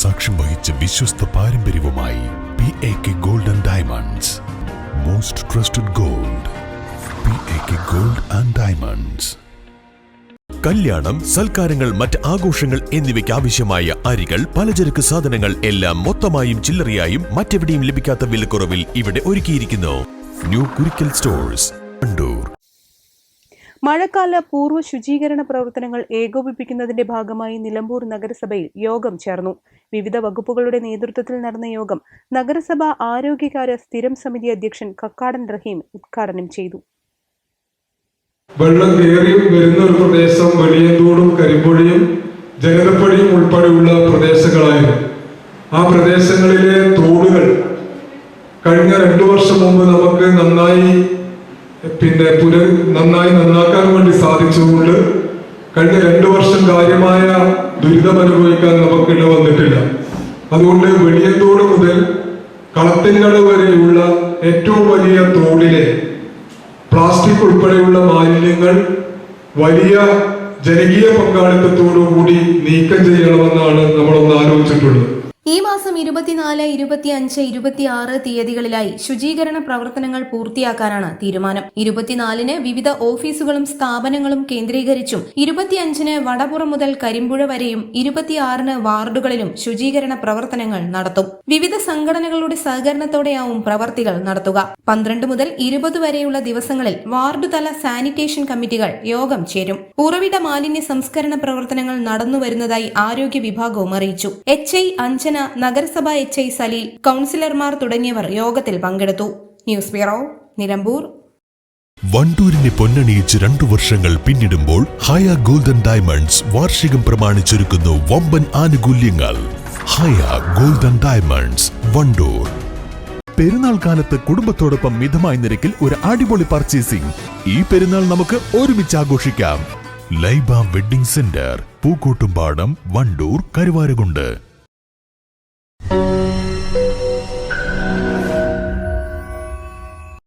സാക്ഷ്യം വഹിച്ച വിശ്വസ്ത പാരമ്പര്യവുമായി P A K gold and diamonds most trusted gold P A K gold and diamonds കല്യാണം സൽക്കാരങ്ങൾ മറ്റ് ആഘോഷങ്ങൾ എന്നിവയ്ക്ക് ആവശ്യമായ അരികൾ പലചരക്ക് സാധനങ്ങൾ എല്ലാം മൊത്തമായും ചില്ലറയായും മറ്റെവിടെയും ലഭിക്കാത്ത വിലക്കുറവിൽ ഇവിടെ ഒരുക്കിയിരിക്കുന്നു. ന്യൂ കുരിക്കൽ സ്റ്റോഴ്സ് കണ്ടൂർ മഴക്കാല പൂർവ ശുചീകരണ പ്രവർത്തനങ്ങൾ ഏകോപിപ്പിക്കുന്നതിന്റെ ഭാഗമായി നിലമ്പൂർ നഗരസഭയിൽ യോഗം ചേർന്നു. വിവിധ വകുപ്പുകളുടെ നേതൃത്വത്തിൽ നടന്ന യോഗം നഗരസഭ ആരോഗ്യകാര്യ സ്ഥിരം സമിതി അധ്യക്ഷൻ കക്കാടൻ റഹീം ഉദ്ഘാടനം ചെയ്തു. വെള്ളം കയറി വരുന്ന ഒരു പ്രദേശം വെളിയന്തോടും കരിമ്പൊഴിയും ജനതപ്പടിയും ഉൾപ്പെടെയുള്ള പ്രദേശങ്ങളായിരുന്നു. ആ പ്രദേശങ്ങളിലെ തോടുകൾ കഴിഞ്ഞ രണ്ടു വർഷം മുമ്പ് നമുക്ക് നന്നായി പിന്നെ പുര നന്നായി നന്നാക്കാൻ വേണ്ടി സാധിച്ചുകൊണ്ട് കഴിഞ്ഞ രണ്ടു വർഷം കാര്യമായ ദുരിതം അനുഭവിക്കാൻ നമുക്കിട വന്നിട്ടില്ല. അതുകൊണ്ട് വെളിയത്തോട് മുതൽ കളത്തിങ്കട് വരെയുള്ള ഏറ്റവും വലിയ തോടിലെ പ്ലാസ്റ്റിക് ഉൾപ്പെടെയുള്ള മാലിന്യങ്ങൾ വലിയ ജനകീയ പങ്കാളിത്തത്തോടുകൂടി നീക്കം ചെയ്യണമെന്നാണ് മാസം ഇരുപത്തിനാല് ഇരുപത്തിയഞ്ച് ഇരുപത്തിയാറ് തീയതികളിലായി ശുചീകരണ പ്രവർത്തനങ്ങൾ പൂർത്തിയാക്കാനാണ് തീരുമാനം. ഇരുപത്തിനാലിന് വിവിധ ഓഫീസുകളും സ്ഥാപനങ്ങളും കേന്ദ്രീകരിച്ചും ഇരുപത്തിയഞ്ചിന് വടപുറം മുതൽ കരിമ്പുഴ വരെയും ഇരുപത്തിയാറിന് വാർഡുകളിലും ശുചീകരണ പ്രവർത്തനങ്ങൾ നടത്തും. വിവിധ സംഘടനകളുടെ സഹകരണത്തോടെയാവും പ്രവർത്തികൾ നടത്തുക. പന്ത്രണ്ട് മുതൽ ഇരുപത് വരെയുള്ള ദിവസങ്ങളിൽ വാർഡ് തല സാനിറ്റേഷൻ കമ്മിറ്റികൾ യോഗം ചേരും. ഉറവിട മാലിന്യ സംസ്കരണ പ്രവർത്തനങ്ങൾ നടന്നുവരുന്നതായി ആരോഗ്യ വിഭാഗവും അറിയിച്ചു. എച്ച് ഐ അഞ്ജന നഗരസഭ എച്ച് ഐ സലീൽ കൗൺസിലർമാർ തുടങ്ങിയവർ യോഗത്തിൽ പങ്കെടുത്തു. News bureau Nilambur. വണ്ടൂരിനെ പൊന്നണിയിച്ച് രണ്ടു വർഷങ്ങൾ പിന്നിടുമ്പോൾ ഹയ ഗോൾഡൻ ഡയമണ്ട്സ് വാർഷികം പ്രമാണിച്ചൊരുക്കുന്നു വമ്പൻ ആനുകൂല്യങ്ങൾ. Haya Golden Diamonds Wandoor. പെരുന്നാൾ കാലത്ത് കുടുംബത്തോടൊപ്പം മിതമായ നിരക്കിൽ ഒരു അടിപൊളി പർച്ചേസിംഗ്. ഈ പെരുന്നാൾ നമുക്ക് ഒരുമിച്ച് ആഘോഷിക്കാം. Laiba wedding centre Pookkottumpadam Wandoor Karuvarakundu.